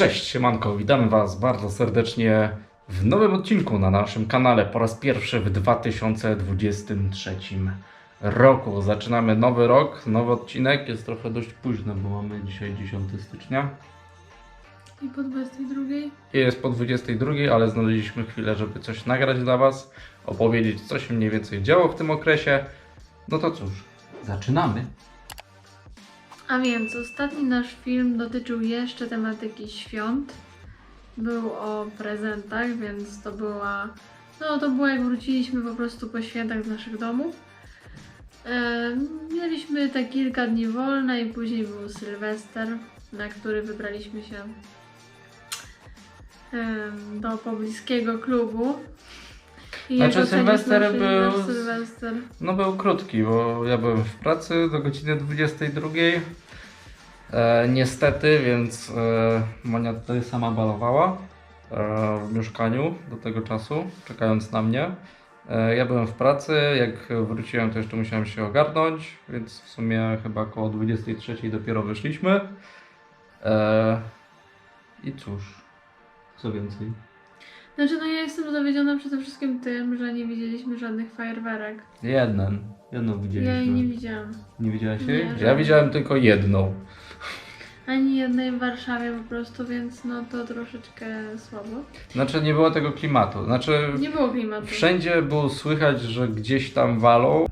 Cześć, siemanko, witamy Was bardzo serdecznie w nowym odcinku na naszym kanale po raz pierwszy w 2023 roku. Zaczynamy nowy rok, nowy odcinek, jest trochę dość późno, bo mamy dzisiaj 10 stycznia I po 22. i jest po 22, ale znaleźliśmy chwilę, żeby coś nagrać dla Was, opowiedzieć co się mniej więcej działo w tym okresie. No to cóż, zaczynamy. A więc ostatni nasz film dotyczył jeszcze tematyki świąt. Był o prezentach, więc to była. No to było jak wróciliśmy po prostu po świętach z naszych domów. E, mieliśmy te kilka dni wolne i później był Sylwester, na który wybraliśmy się do pobliskiego klubu. I Znaczy, Sylwester był- Sylwester? No był krótki, bo ja byłem w pracy do godziny 22. E, niestety, więc e, Monia tutaj sama balowała e, w mieszkaniu do tego czasu, czekając na mnie. E, ja byłem w pracy, jak wróciłem to jeszcze musiałem się ogarnąć, więc w sumie chyba około 23 dopiero wyszliśmy. E, I cóż, co więcej. Znaczy, no ja jestem zawiedziona przede wszystkim tym, że nie widzieliśmy żadnych fajerwerek. Jeden, jedną widzieliśmy. Ja jej nie widziałam. Nie widziałaś Nie, jej? Ja żadnej. widziałem tylko jedną. Ani jednej w Warszawie po prostu, więc no to troszeczkę słabo. Znaczy nie było tego klimatu. Znaczy Nie było klimatu. wszędzie było słychać, że gdzieś tam walą.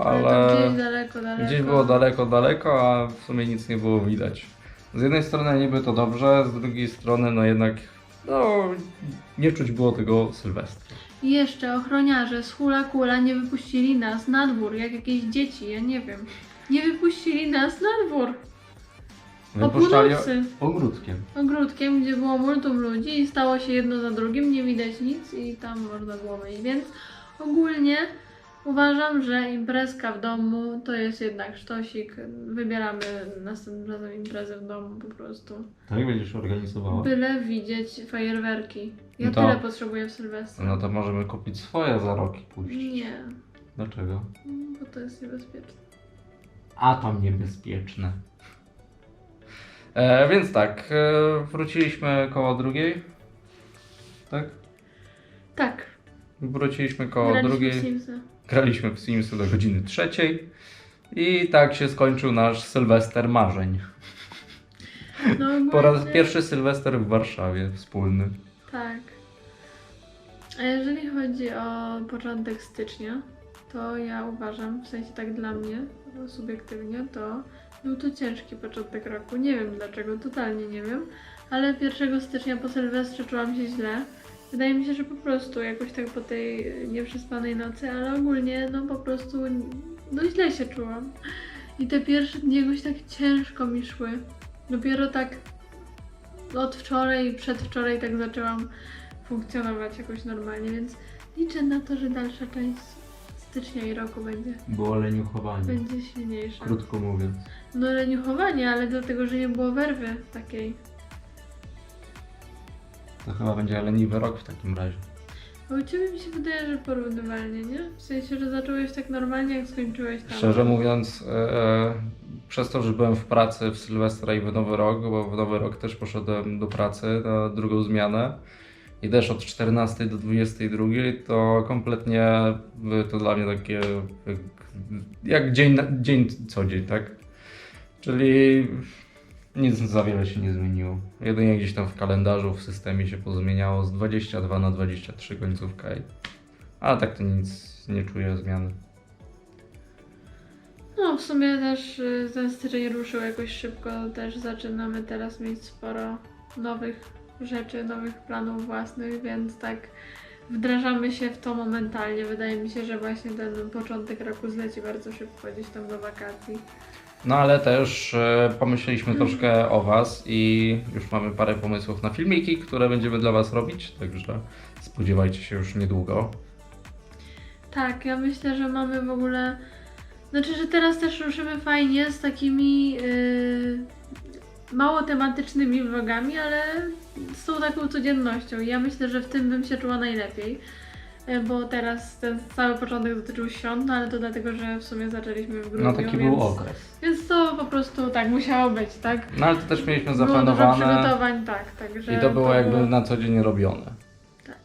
Ale Ale gdzieś daleko, daleko. gdzieś było daleko, daleko, a w sumie nic nie było widać. Z jednej strony niby to dobrze, z drugiej strony no jednak no nie czuć było tego Sylwestra. I jeszcze ochroniarze z hula kula nie wypuścili nas na dwór, jak jakieś dzieci, ja nie wiem. Nie wypuścili nas na dwór. Wypuszczali północy. ogródkiem. ogródkiem, gdzie było multum ludzi i stało się jedno za drugim, nie widać nic i tam można było wejść. Więc ogólnie uważam, że imprezka w domu to jest jednak sztosik. Wybieramy następnym razem imprezę w domu po prostu. Tak będziesz organizowała? Byle widzieć fajerwerki. Ja No to- tyle potrzebuję w Sylwestra. No to możemy kupić swoje za rok i pójść. Nie, Dlaczego? bo to jest niebezpieczne. A tam niebezpieczne. E, więc tak, e, wróciliśmy koło drugiej. Tak? Tak, Wróciliśmy koło graliśmy drugiej. w Simsa. Graliśmy w Simsy do godziny trzeciej. I tak się skończył nasz Sylwester marzeń. No, Po raz ogólnie- pierwszy Sylwester w Warszawie wspólny. Tak. A jeżeli chodzi o początek stycznia, to ja uważam, w sensie tak dla mnie, subiektywnie, to był to ciężki początek roku. Nie wiem dlaczego, totalnie nie wiem, ale 1 stycznia po Sylwestrze czułam się źle. Wydaje mi się, że po prostu jakoś tak po tej nieprzespanej nocy, ale ogólnie no po prostu no źle się czułam. I te pierwsze dni jakoś tak ciężko mi szły. Dopiero tak od wczoraj i przedwczoraj tak zaczęłam funkcjonować jakoś normalnie, więc liczę na to, że dalsza część stycznia i roku będzie, Było leniuchowanie. będzie silniejsza. Krótko mówiąc. No leniuchowanie, ale dlatego, że nie było werwy takiej. To chyba będzie leniwy rok w takim razie. A u Ciebie mi się wydaje, że porównywalnie, nie? W sensie, że zacząłeś tak normalnie, jak skończyłeś tam. Szczerze mówiąc, e, przez to, że byłem w pracy w Sylwestra i w Nowy Rok, bo w Nowy Rok też poszedłem do pracy na drugą zmianę i też od 14 do 22, to kompletnie to dla mnie takie jak, jak dzień, na- dzień co dzień, tak? Czyli nic za wiele się nie zmieniło. Jedynie gdzieś tam w kalendarzu, w systemie się pozmieniało z 22 na 23 końcówka. I... A tak to nic nie czuję zmiany. No, w sumie też y, ten styczeń ruszył jakoś szybko. Też zaczynamy teraz mieć sporo nowych rzeczy, nowych planów własnych, więc tak wdrażamy się w to momentalnie. Wydaje mi się, że właśnie ten początek roku zleci bardzo szybko gdzieś tam do wakacji. No ale też e, pomyśleliśmy troszkę o Was i już mamy parę pomysłów na filmiki, które będziemy dla Was robić, także spodziewajcie się już niedługo. Tak, ja myślę, że mamy w ogóle. Znaczy, że teraz też ruszymy fajnie z takimi yy, mało tematycznymi vlogami, ale z tą taką codziennością. Ja myślę, że w tym bym się czuła najlepiej. E, bo teraz ten cały początek dotyczył świąt, no ale to dlatego, że w sumie zaczęliśmy w grudniu, No taki więc, był okres. Więc to po prostu tak musiało być, tak? No ale to też mieliśmy Było dużo zaplanowane przygotowań, tak, także i to było jakby było- na co dzień robione. Tak.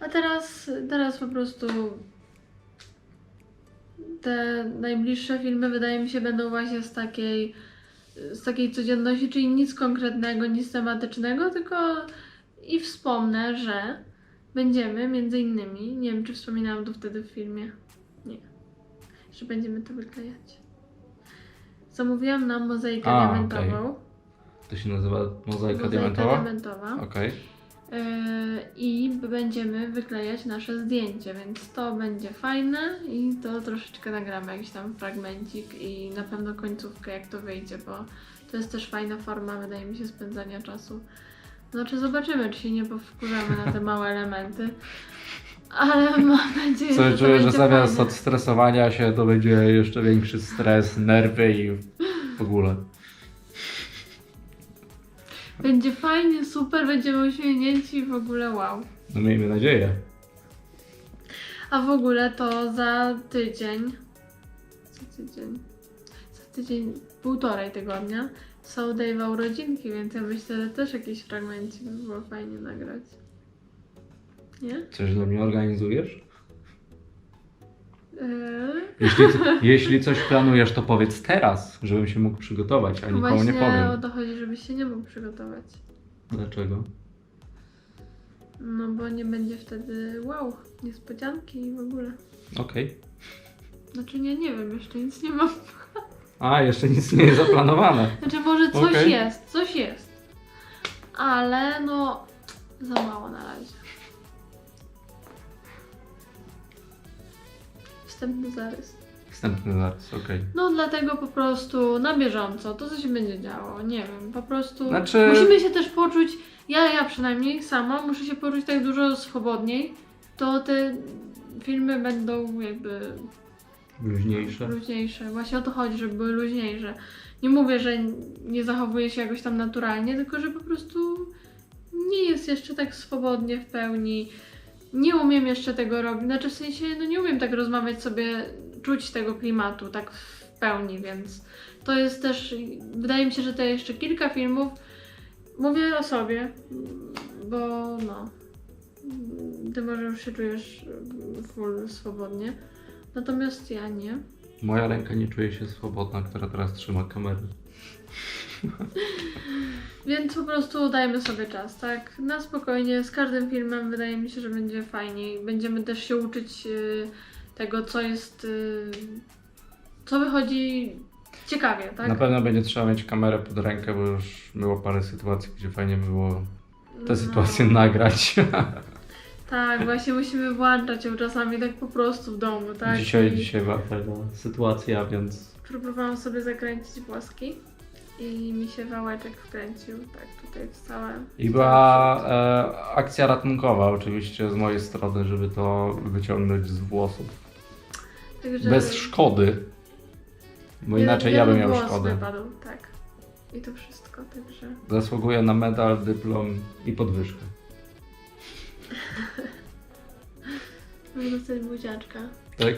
A teraz, teraz po prostu te najbliższe filmy wydaje mi się będą właśnie z takiej z takiej codzienności, czyli nic konkretnego, nic tematycznego, tylko i wspomnę, że będziemy między innymi, nie wiem czy wspominałam to wtedy w filmie, nie, że będziemy to wyklejać. Zamówiłam nam mozaikę A, diamentową. To się nazywa mozaika Mozaika diamentowa? diamentowa. Okej. Yy, i będziemy wyklejać nasze zdjęcie, więc to będzie fajne i to troszeczkę nagramy jakiś tam fragmencik i na pewno końcówkę jak to wyjdzie, bo to jest też fajna forma, wydaje mi się, spędzania czasu. Znaczy zobaczymy, czy się nie powkurzamy na te małe elementy, ale mam nadzieję, Co że to czuję, że będzie zamiast fajne. od stresowania się to będzie jeszcze większy stres, nerwy i w ogóle. Będzie fajnie, super, będziemy uśmiechnięci i w ogóle wow. No miejmy nadzieję. A w ogóle to za tydzień, za tydzień, za tydzień, półtorej tygodnia są Dave'a urodzinki, więc ja myślę, że też jakiś fragmencik by było fajnie nagrać. Nie? Coś dla mnie organizujesz? Eee, Jeśli, jeśli coś planujesz, to powiedz teraz, żebym się mógł przygotować, a nikomu właśnie nie o powiem. to chodzi, żebyś się nie mógł przygotować. Dlaczego? No bo nie będzie wtedy wow, niespodzianki i w ogóle. Okej. Znaczy nie, nie wiem, jeszcze nic nie mam. A, jeszcze nic nie jest zaplanowane. Znaczy może coś Okej. jest, coś jest. Ale no za mało na razie. Wstępny zarys. Wstępny zaraz, okej. No dlatego po prostu na bieżąco, to co się będzie działo, nie wiem, po prostu Znaczy- musimy się też poczuć, ja, ja przynajmniej sama muszę się poczuć tak dużo swobodniej, to te filmy będą jakby Luźniejsze. luźniejsze. Właśnie o to chodzi, żeby były luźniejsze. Nie mówię, że nie zachowuje się jakoś tam naturalnie, tylko że po prostu nie jest jeszcze tak swobodnie w pełni. Nie umiem jeszcze tego robić. Znaczy w sensie, no nie umiem tak rozmawiać sobie, czuć tego klimatu tak w pełni, więc to jest też, wydaje mi się, że to jeszcze kilka filmów. Mówię o sobie, bo no, ty może już się czujesz full swobodnie. Natomiast ja nie. Moja ręka nie czuje się swobodna, która teraz trzyma kamerę. Więc po prostu dajmy sobie czas, tak? Na spokojnie, z każdym filmem wydaje mi się, że będzie fajniej. Będziemy też się uczyć y, tego, co jest. Y, co wychodzi ciekawie, tak? Na pewno będzie trzeba mieć kamerę pod rękę, bo już było parę sytuacji, gdzie fajnie by było te No. sytuacje nagrać. Tak, właśnie musimy włączać ją czasami tak po prostu w domu, tak? dzisiaj, I dzisiaj była taka sytuacja, więc Próbowałam sobie zakręcić włoski i mi się wałeczek wkręcił, tak tutaj w całe. I była e, akcja ratunkowa oczywiście z mojej strony, żeby to wyciągnąć z włosów. Także Bez szkody. Bo inaczej ja bym miał włos szkodę. wypadł, tak. I to wszystko, także. Zasługuję na medal, dyplom i podwyżkę. Mogę dostać buziaczka. Tak?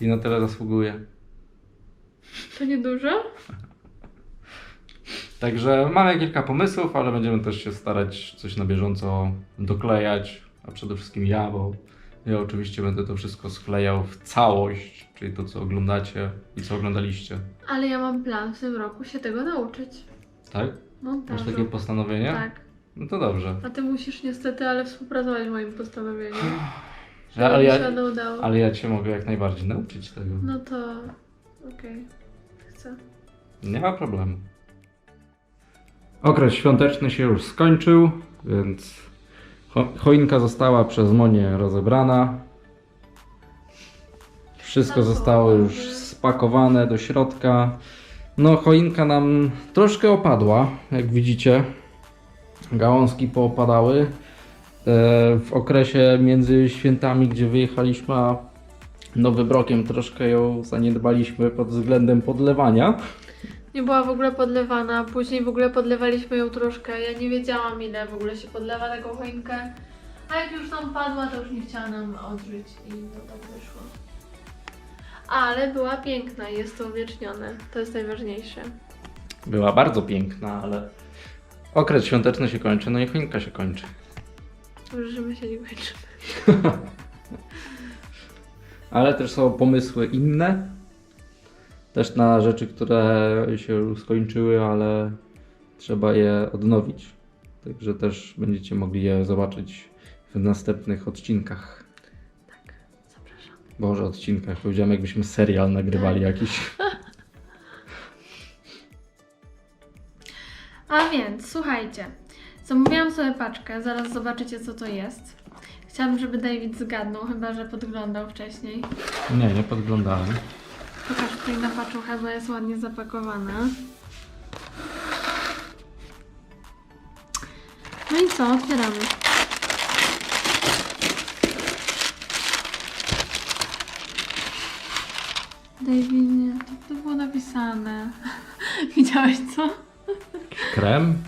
I na tyle zasługuję. To niedużo? Także mamy kilka pomysłów, ale będziemy też się starać coś na bieżąco doklejać, a przede wszystkim ja, bo ja oczywiście będę to wszystko sklejał w całość, czyli to co oglądacie i co oglądaliście. Ale ja mam plan w tym roku się tego nauczyć. Tak? Masz Montażu. takie postanowienie? Tak. No to dobrze. A ty musisz niestety, ale współpracować w moim postanowieniu. Ja, ale, Żeby mi ja, się udało. ale ja cię mogę jak najbardziej nauczyć tego. No to... Okej. Chcę. Nie ma problemu. Okres świąteczny się już skończył, więc cho- choinka została przez Monię rozebrana. Wszystko zostało już spakowane do środka. No, choinka nam troszkę opadła, jak widzicie. Gałązki poopadały. E, W okresie między świętami, gdzie wyjechaliśmy, a Nowym Rokiem troszkę ją zaniedbaliśmy pod względem podlewania. Nie była w ogóle podlewana, później w ogóle podlewaliśmy ją troszkę. Ja nie wiedziałam ile w ogóle się podlewa taką choinkę. A jak już tam padła, to już nie chciała nam odżyć i no tak wyszło. Ale była piękna i jest to uwiecznione. To jest najważniejsze. Była bardzo piękna, ale okres świąteczny się kończy, no i choinka się kończy. Może, że my się nie kończymy. Ale też są pomysły inne. Też na rzeczy, które się już skończyły, ale trzeba je odnowić. Także też będziecie mogli je zobaczyć w następnych odcinkach. Tak, zapraszam. Boże, odcinkach. Powiedziałem, jakbyśmy serial nagrywali jakiś. A więc, słuchajcie. Zamówiłam sobie paczkę, zaraz zobaczycie co to jest. Chciałabym, żeby David zgadnął, chyba że podglądał wcześniej. Nie, nie podglądałem. Pokaż tutaj na paczuchę, bo jest ładnie zapakowana. No i co, otwieramy. Davidzie, to, to było napisane. Widziałeś co? Krem?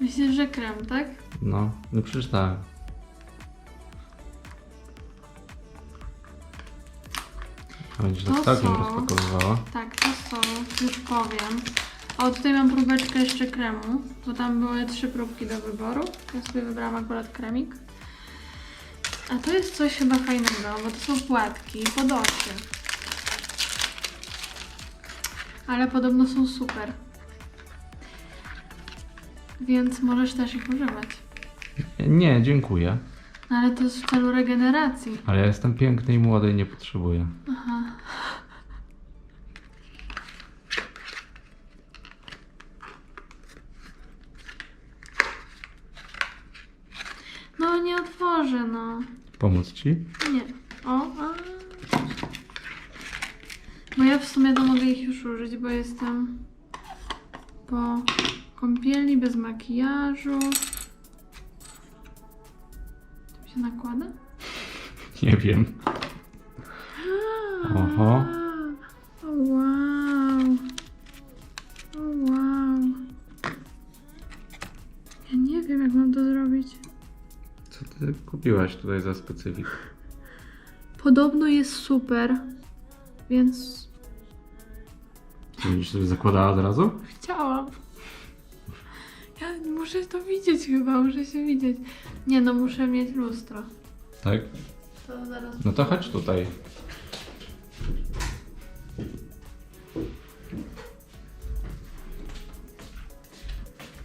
Myślisz, że krem, tak? No, nie przeczytałem. A Będziesz To tak całkiem są- rozpakowywała. Tak, to są, już powiem. O, tutaj mam próbeczkę jeszcze kremu, bo tam były trzy próbki do wyboru. Ja sobie wybrałam akurat kremik. A to jest coś chyba fajnego, bo to są płatki pod oczy. Ale podobno są super. Więc możesz też ich używać. Nie, dziękuję. No ale to jest w celu regeneracji. Ale ja jestem piękny i młody i nie potrzebuję. Aha. No nie otworzę, no. Pomóc ci? Nie. O, a. Bo ja w sumie to mogę ich już użyć, bo jestem po kąpieli, bez makijażu. To się nakłada? Nie wiem. Oho. O wow. O wow. Ja nie wiem, jak mam to zrobić. Co ty kupiłaś tutaj za specyfik? Podobno jest super, więc Będziesz sobie zakładała od razu? chciałam. Muszę to widzieć chyba, muszę się widzieć. Nie no, muszę mieć lustro. Tak. To zaraz. No to chodź tutaj.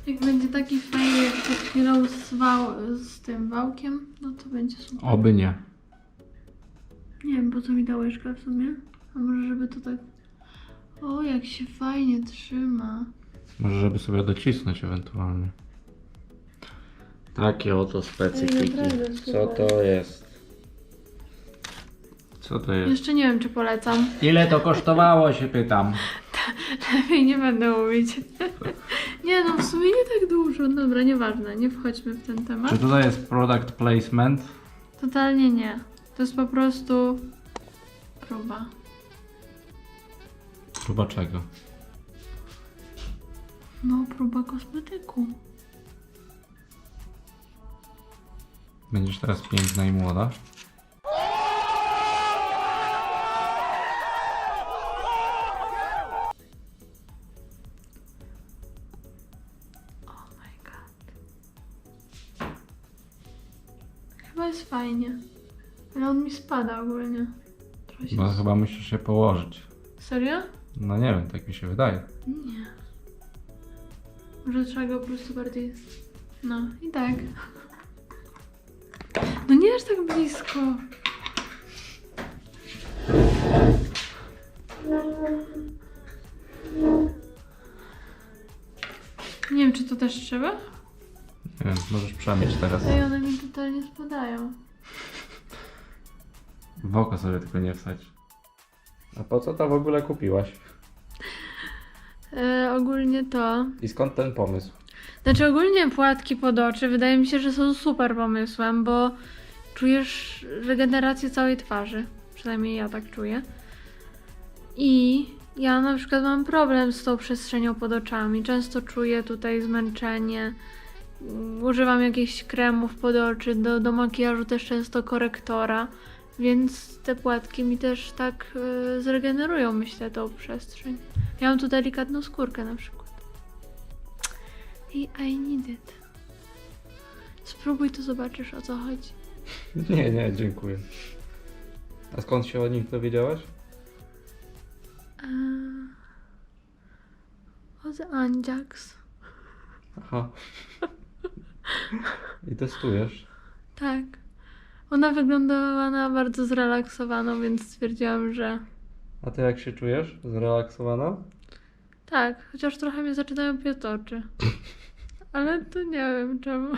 Jak będzie taki fajny jak przed chwilą z, wał, z tym wałkiem, no to będzie super. Oby nie. Nie wiem, po co mi ta łyżka w sumie. A może żeby to tak... O, jak się fajnie trzyma. Może żeby sobie docisnąć ewentualnie. Takie oto specyfiki. naprawdę Co super. to jest? Co to jest? Jeszcze nie wiem, czy polecam. Ile to kosztowało się pytam. Lepiej nie będę mówić. nie no, w sumie nie tak dużo. Dobra, nieważne, nie wchodźmy w ten temat. Czy tutaj jest product placement? Totalnie nie. To jest po prostu próba. Chyba czego? No, próba kosmetyku. Będziesz teraz piękna i młoda. Oh my god. Chyba jest fajnie. Ale on mi spada ogólnie. Trochę się... Bo chyba musisz się położyć. Serio? No nie wiem, tak mi się wydaje. Nie. Może trzeba go po prostu bardziej... No i tak. No nie aż tak blisko. Nie wiem, czy to też trzeba? Nie wiem, możesz przemyć teraz. Ej, one mi totalnie spadają. W oko sobie tylko nie wsadź. A po co to w ogóle kupiłaś? E, ogólnie to... I skąd ten pomysł? Znaczy ogólnie płatki pod oczy wydaje mi się, że są super pomysłem, bo czujesz regenerację całej twarzy. Przynajmniej ja tak czuję. I ja na przykład mam problem z tą przestrzenią pod oczami. Często czuję tutaj zmęczenie. Używam jakichś kremów pod oczy, do, do makijażu też często korektora. Więc te płatki mi też tak y, zregenerują, myślę, tą przestrzeń. Ja mam tu delikatną skórkę na przykład. I I need it. Spróbuj to zobaczysz o co chodzi. Nie, nie, dziękuję. A skąd się o nim dowiedziałaś? Eee, Od Anjax. Aha. I testujesz? Tak. Ona wyglądała na bardzo zrelaksowaną, więc stwierdziłam, że A ty jak się czujesz? Zrelaksowana? tak, chociaż trochę mnie zaczynają piec oczy. Ale to nie wiem czemu.